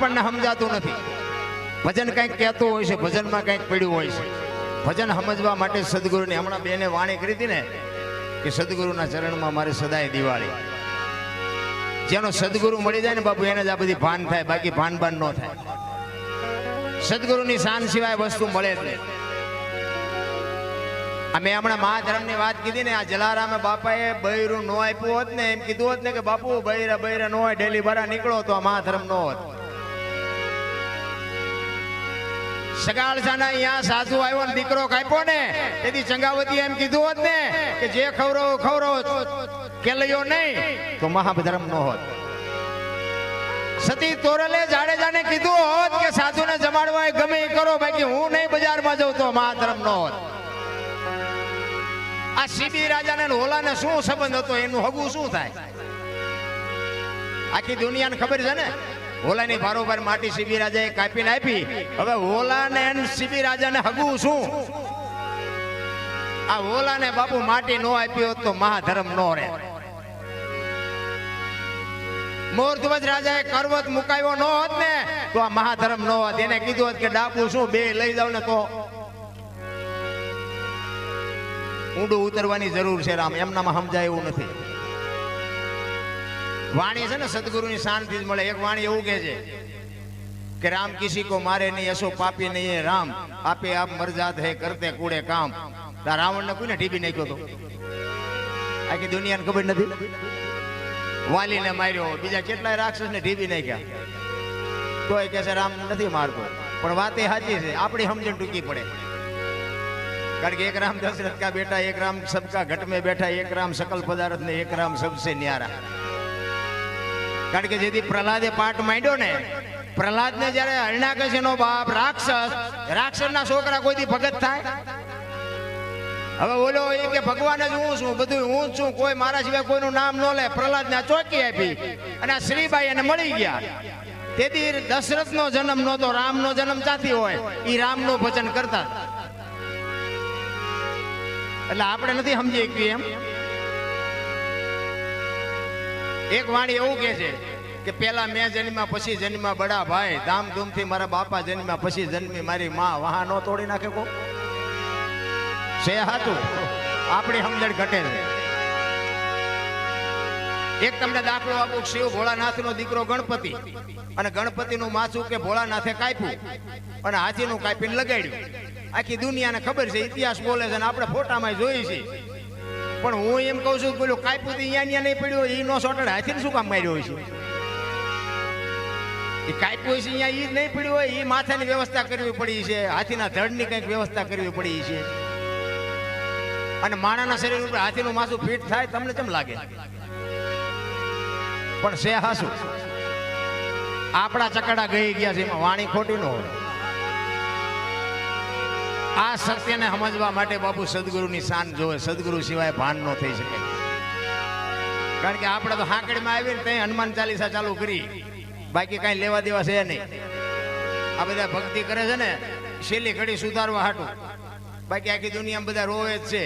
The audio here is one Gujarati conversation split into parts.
આપણને સમજાતું નથી. ભજન કંઈક કહેતું હોય છે, ભજનમાં કંઈક પડ્યું હોય છે. ભજન સમજવા માટે સદગુરુની હમણાં બેને વાણી કરી હતી ને, કે સદગુરુના ચરણમાં મારે સદાય દિવાળી. જેનો સદગુરુ મળી જાય ને બાપુ, એને જ આ બધી ભાન થાય, બાકી ભાન ભાન ન થાય. સદગુરુની શાન સિવાય વસ્તુ મળે જ નહીં. અમે હમણાં મહાધર્મની વાત કીધી ને, આ જલારામે બાપાએ બૈરું ન આપ્યું હોત ને, એમ કીધું હોત ને કે બાપુ, બૈરા બૈરા ન હોય, ડેલી બરા નીકળો તો આ મહાધર્મ નો હોત. સગાળસાના અહીંયા સાસુ આવ્યો ને દીકરો કાપ્યો ને, તેથી ચંગાવતી એમ કીધું હોત ને કે જે ખવરો ખવરો કેલયો નહીં, તો મહાભધર્મ નો હોત. સતી તોરલે જાડેજાને કીધું હોત કે સાધુને જમાડવા ગમે કરો, બાકી હું નહીં બજારમાં જઉં તો મહાધર્મ નો હોત. આ સીબી રાજાને હોલાને શું સંબંધ હતો? એનું હગું શું થાય? આખી દુનિયાને ખબર છે ને? હોલાની બારોબાર માટી સીબી રાજાએ કાપીને આપી. હવે ઓલાને ને સીબી રાજાને હગું શું? આ ઓલાને બાપુ માટી નો આપી તો મહાધર્મ નો રહે. મોરધ્વજ રાજાએ કરવત મુકાયો ન હોત ને, તો આ મહાધર્મ ન હોત. એને કીધું હોત કે ડાકુ શું, બે લઈ જાવ ને તો. ઊંડું ઉતરવાની જરૂર છે રામ, એમનામાં સમજાય એવું નથી. વાણી છે ને સદગુરુની શાંતિ મળે. એક વાણી એવું કહે છે કે રામ કિસી કો મારે નહીં એસો પાપી નહીં રામ. આપે આપ મરજાત હે, કરતે કુડે કામ. તા રાવણને કોઈને ઢીબી નાખ્યો તો? આખી દુનિયાને ખબર નથી? વાલીને માર્યો. બીજા કેટલાય રાક્ષસને ઢીબી નાખ્યા. તોય કહે છે, રામ નથી મારતો. પણ વાત એ સાચી છે. આપણી સમજણ ટૂંકી પડે. કારણ કે એક રામ દશરથ કા બેટા, એક રામ સબકા ઘટ में બેઠા, એક રામ સકલ પદાર્થ ને એક રામ સબસે ન્યારા. કારણ કે જેથી પ્રહલાદે પાઠ માંડ્યો ને પ્રહલાદ ને જયારે હરણાકશીનો બાપ રાક્ષસ, રાક્ષસના છોકરા કોઈથી ભગત થાય? હવે બોલો એ કે, ભગવાન જ હું છું, બધું હું છું, કોઈ મારા સિવાય કોઈનું નામ ન લે. પ્રહલાદ ને ચોકી આપી અને આ શ્રીબાઈ એને મળી ગયા. તેથી દશરથ નો જન્મ નહોતો રામ નો જન્મ ચાથી હોય? એ રામનું ભજન કરતા એટલે આપણે નથી સમજી શકીએ એમ? એક વાણી એવું કે છે કે પેલા મેં જન્મ્યા, પછી જન્મ્યા બડા ભાઈ. ધામધૂમથી મારા બાપા જન્મ્યા, પછી જન્મી મારી માં. વાહ નો તોડી નાખે કો છે હાતું આપણી સમજણ ઘટે છે એક તમને દાખલો આપું, શિવ ભોળાનાથ નો દીકરો ગણપતિ. અને ગણપતિનું માથું કે ભોળાનાથે કાપ્યું. અને હાથીનું કાપીને લગાડ્યું. આખી દુનિયાને ખબર છે, ઇતિહાસ બોલે છે અને આપણે ફોટામાં જોઈએ છે. પણ હું એમ કહું છું પેલું કાપ્યું તો અહીંયા અહીંયા નહીં પડ્યું એ નો સોટડ હાથીને શું કામ માર્યો હોય છે? એ કાપ્યું છે અહીંયા એ નહીં પડ્યું હોય એ માથાની વ્યવસ્થા કરવી પડી છે, હાથીના ધડની કંઈક વ્યવસ્થા કરવી પડી છે. અને માણાના શરીર ઉપર હાથીનું માથું ફીટ થાય, તમને કેમ લાગે? પણ છે હાસુ. આપણા ચકડા ગઈ ગયા છે, એમાં વાણી ખોટી ન હોય. આ સત્યને સમજવા માટે બાપુ સદગુરુની શાન જોવે. સદગુરુ સિવાય ભાન ન થઈ શકે. કારણ કે આપણે તો હાંકડીમાં આવીને ત્યાં હનુમાન ચાલીસા ચાલુ કરી. બાકી કાંઈ લેવા દેવા છે નહીં. આ બધા ભક્તિ કરે છે ને, છેલ્લી ઘડી સુધારવા હાટું. બાકી આખી દુનિયામાં બધા રોવે જ છે.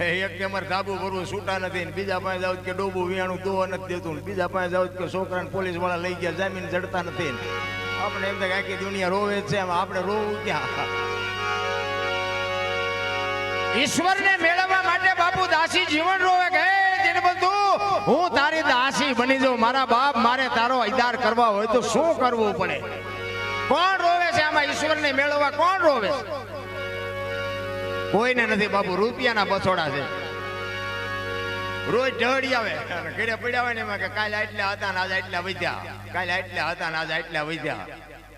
એક કે અમારે ધાબુ ભરવું, છૂટા નથી ને બીજા પાસે જાવ કે ડોબું વિયાણું દોવા નથી દેતું બીજા પાસે જાવ કે છોકરાને પોલીસવાળા લઈ ગયા, જામીન જડતા નથી આપણે એમ થાય આખી દુનિયા રોવે જ છે આપણે રોવું ક્યાં? ઈશ્વરને મેળવવા માટે બાપુ દાસી જીવન રોવે કે બધું હું તારી દાસી બની જાઉં. મારા બાપ મારે તારો અદાર કરવા હોય તો શું કરવું પડે? કોણ રોવે છે આમાં ઈશ્વરને મેળવવા? કોણ રોવે છે? કોઈને નથી બાપુ, રૂપિયાના બસોડા છે. રોજ ઢળી આવે. અને પડ્યા હોય ને એમાં કે, કાલે આટલા હતા ને આજે આટલા વધ્યા. કાલે આટલા હતા ને આજે આટલા વધ્યા.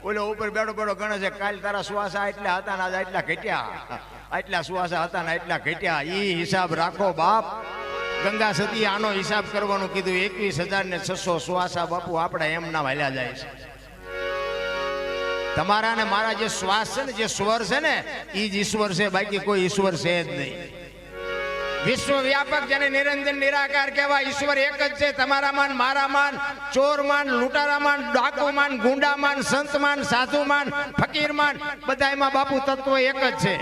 ઓલો ઉપર બેઠો બેઠો ગણે છે, કાલ તારા સુવાસા એટલા હતા ને આજે એટલા ઘટ્યા. આટલા સુવાસા હતા ને એટલા ઘટ્યા. ઈ હિસાબ રાખો બાપ. ગંગા સતી આનો હિસાબ કરવાનું કીધું, એકવીસ હજાર ને છસો સુવાસા બાપુ આપણા એમના વાલ્યા જાય છે. તમારા ને મારા જે શ્વાસ છે ને, જે સ્વર છે ને એ જ ઈશ્વર છે, બાકી કોઈ ઈશ્વર છે જ નહીં. વિશ્વ વ્યાપક જેને નિરંજન, નિરાકાર કહેવાય, ઈશ્વર એક જ છે. તમારા માન મારા માન ચોર માન લૂંટારા માન ડાકુ માન ગુંડા માન સંત માન સાધુ માન ફકીર માન બધા બાપુ તત્વ એક જ છે.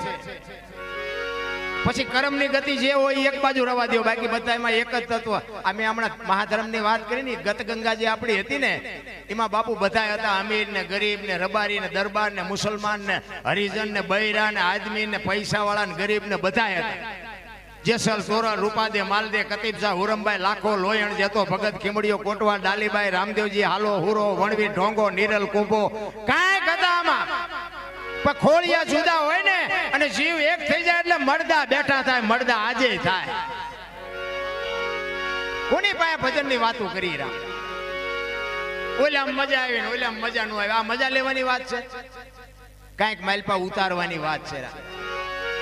પછી કર્મની ગતિ જે હોય એક બાજુ રવા દો બાકી બધા એમાં એક જ તત્વ. અમે હમણાં મહાધર્મની વાત કરી ને ગત ગંગા જે આપણી હતી ને, એમાં બાપુ બધા હતા, અમીર ને, ગરીબ ને, રબારી ને, દરબાર ને, મુસલમાન ને, હરિજન ને, બૈરા ને, આદમી ને પૈસા વાળા ને, ગરીબ ને બધા હતા. જેસલ સોરલ રૂપાદે, માલદે કતીબસા હુરમભાઈ લાખો, લોયણ જતો ભગત ખીમડીઓ, કોટવા, ડાલીબાઈ, રામદેવજી, હાલો, હુરો, વણવી, ઢોંગો, નીરલ, કુંભો. કાંઈ આમાં પણ જુદા હોય ને, અને જીવ એક થઈ જાય એટલે મળદા બેઠા થાય મળદા આજે થાય. કોની પાસે ભજનની વાતો કરી રામ ઓલા મજા આવી ને ઓલા મજા નું આવી. આ મજા લેવાની વાત છે? કાંઈક માલપા ઉતારવાની વાત છે રામ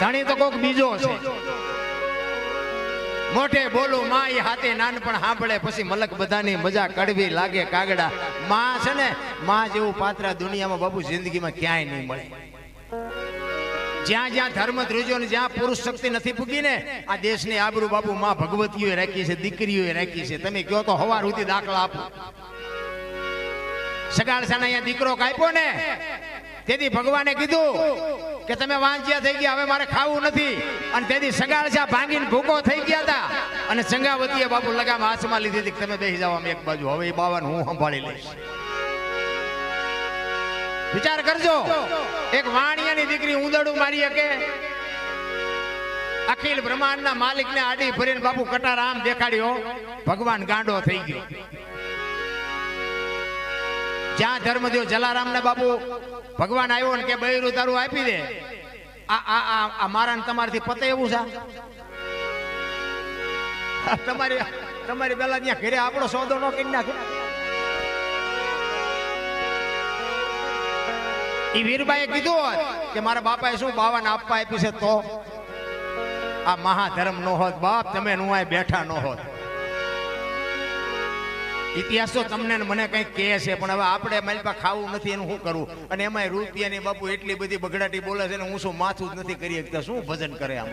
ધણી તો કોક બીજો છે. મોઢે બોલું માં હાથે નાનપણ સાંભળે, પછી મલક બધાની મજા કડવી લાગે કાગડા. માં છે ને, માં જેવું પાત્ર દુનિયામાં બાબુ જિંદગીમાં ક્યાંય નહીં મળે. જ્યાં જ્યાં ધર્મ ધ્રુજો જ્યાં પુરુષ શક્તિ નથી પૂગી ને, આ દેશની આબરૂ બાબુ માં ભગવતીઓએ રાખી છે, દીકરીઓએ રાખી છે. તમે કહો તો હવાર સુધી દાખલા આપો. સગાળસાના અહીંયા દીકરો કાપ્યો ને, તેથી ભગવાને કીધું કે તમે વાંચ્યા થઈ ગયા, હવે મારે ખાવું નથી. અને તેથી સગાળસા ભાંગીને ભૂકો થઈ ગયા હતા અને સંગાવતીએ બાપુ લગામ હાથમાં લીધી હતી તમે બેસી જાવ એક બાજુ. હવે એ બાવન હું સંભાળી લઈશ. વિચાર કરજો. એક વાણિયાની દીકરી ઉંદડું મારી શકે. અખિલ બ્રહ્માંડના માલિકને આડી ભરીને બાપુ કટાર આમ દેખાડ્યો. ભગવાન ગાંડો થઈ ગયો. જ્યાં ધર્મદેવ જલારામ ને બાપુ ભગવાન આવ્યો ને કે બૈરું તારું આપી દે. આ આ આ મારા ને તમારાથી પતે એવું છે? તમારી તમારી પેલા ત્યાં ઘરે આપણો સોદો નો કરી નાખે. એ વીરબાએ કીધું હોત કે મારા બાપાએ શું બાવાને આપવા આપ્યું છે તો? આ મહાધર્મ નો હોત, બાપ તમે નું બેઠા નો હોત. ઇતિહાસ તો તમને મને કંઈક કહે છે, પણ હવે આપણે મારી ખાવું નથી એનું શું કરવું અને એમાં રૂપિયાની બાપુ એટલી બધી બગડાટી બોલે છે ને હું શું માથું જ નથી કરી શકતા? શું ભજન કરે આમ?